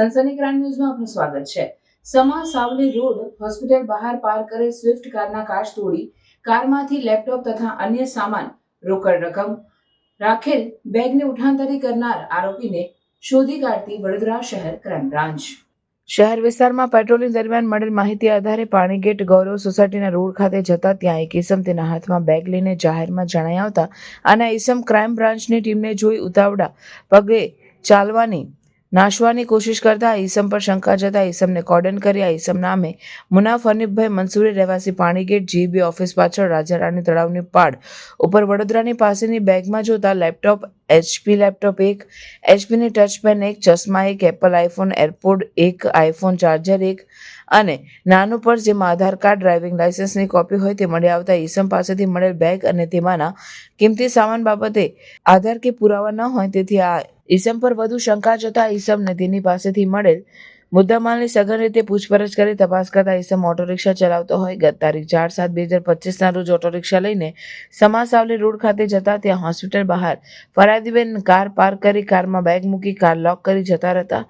સનસની crime ન્યૂઝમાં આપનું સ્વાગત છે. સમા સાવલી રોડ હોસ્પિટલ બહાર પાર કરેલ સ્વિફ્ટ કારના કાચ તોડી, કારમાંથી લેપટોપ તથા અન્ય સામાન રોકડ રકમ. રાખેલ બેગને ઉઠાંતરી કરનાર આરોપીને શોધી કાઢતી વડોદરા શહેર ક્રાઇમ બ્રાન્ચ. શહેર વિસ્તારમાં પેટ્રોલિંગ દરમિયાન મળેલ માહિતી આધારે પાણીગેટ ગૌરવ સોસાયટીના રોડ ખાતે જતા ત્યાં એક ઈસમ તેના હાથમાં બેગ લઈને જાહેરમાં જણાઈ આવતા અને ઈસમ ક્રાઇમ બ્રાન્ચની ટીમને જોઈ ઉતાવળા. પગે ચાલવાની નાશવાની કોશિશ કરતા ઈસમ પર શંકા જતા ઈસમને કોર્ડન કરી આ ઈસમ નામે મુનાફ હનીફભાઈ મંસૂરી રહેવાસી પાણીગેટ જીબી ઓફિસ પાછળ રાજારાણી તળાવની પાડ ઉપર વડોદરાની પાસેની બેગમાં જોતા લેપટોપ, એચપી લેપટોપ એક, એચપીની ટચ પેન એક, ચશ્મા એક, એપલ આઈફોન એરપોર્ટ એક આઈફોન ચાર્જર એક અને નાનું પર જેમાં આધાર કાર્ડ, ડ્રાઇવિંગ લાયસન્સની કોપી હોય તે મળી આવતા ઈસમ પાસેથી મળેલ બેગ અને તેમાંના કિંમતી સામાન બાબતે આધાર કે પુરાવા ન હોય તેથી આ ઈસમ પર વધુ શંકા જતા ઈસમ નદીની પાસેથી મળેલ મુદ્દામાલની સઘન રીતે પૂછપરછ કરી તપાસ કરતા ઈસમ ઓટો રિક્ષા ચલાવતો હોય. ગત તારીખ ચાર સાત બે હજાર પચીસના રોજ ઓટો રિક્ષા લઈને સમાસાવલી રોડ ખાતે જતા ત્યાં હોસ્પિટલ બહાર ફરાદીબેન કાર પાર્ક કરી કારમાં બેગ મૂકી કાર લોક કરી જતા હતા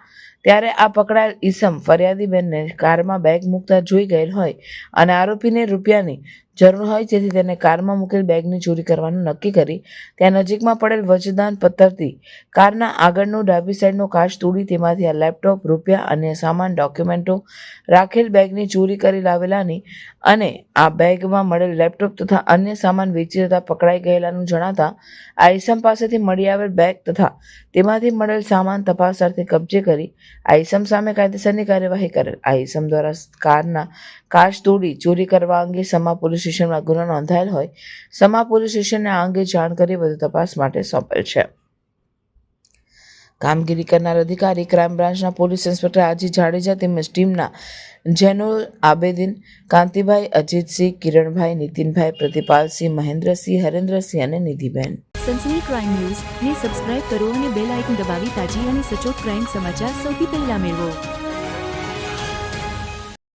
ત્યારે આ પકડાયેલ ઈસમ ફરિયાદીબેનને કારમાં બેગ મૂકતા જોઈ ગયેલ હોય અને આરોપીને રૂપિયાની જરૂર હોય જેથી તેને કારમાં મૂકેલ બેગની ચોરી કરવાનું નક્કી કરી, ત્યાં નજીકમાં પડેલ વજદાન પથ્થરથી કારના આગળનો ડાબી સાઈડનો કાચ તોડી તેમાંથી આ લેપટોપ, રૂપિયા અન્ય સામાન, ડોક્યુમેન્ટો રાખેલ બેગની ચોરી કરી લાવેલાની અને આ બેગમાં મળેલ લેપટોપ તથા અન્ય સામાન વેચી જતા પકડાઈ ગયેલાનું જણાતા આ પાસેથી મળી આવેલ બેગ તથા તેમાંથી મળેલ સામાન તપાસ અર્થે કબજે કરી આ સામે કાયદેસરની કાર્યવાહી કરેલ. આ ઈસમ દ્વારા કારના કાચ તોડી ચોરી કરવા અંગે સમા પોલીસ સ્ટેશનમાં ગુનો નોંધાયેલ હોય, સમા પોલીસ સ્ટેશનને આ અંગે જાણ કરી વધુ તપાસ માટે સોંપેલ છે. કામગીરી કરનાર અધિકારી ક્રાઇમ બ્રાન્ચના પોલીસ ઇન્સ્પેક્ટર અજીત જાડેજા તેમજ ટીમના જેનુલ આબેદીન કાંતિભાઈ, અજીતસિંહ, કિરણભાઈ, નીતિનભાઈ, પ્રતિપાલસિંહ, મહેન્દ્રસિંહ, હરેન્દ્રસિંહ અને નિધિબેન. સનસની ક્રાઇમ ન્યૂઝ ને સબસ્ક્રાઇબ કરો અને બેલ આઇકન દબાવી તાજી અને સચોટ ક્રાઇમ સમાચાર સૌથી પહેલા મેળવો.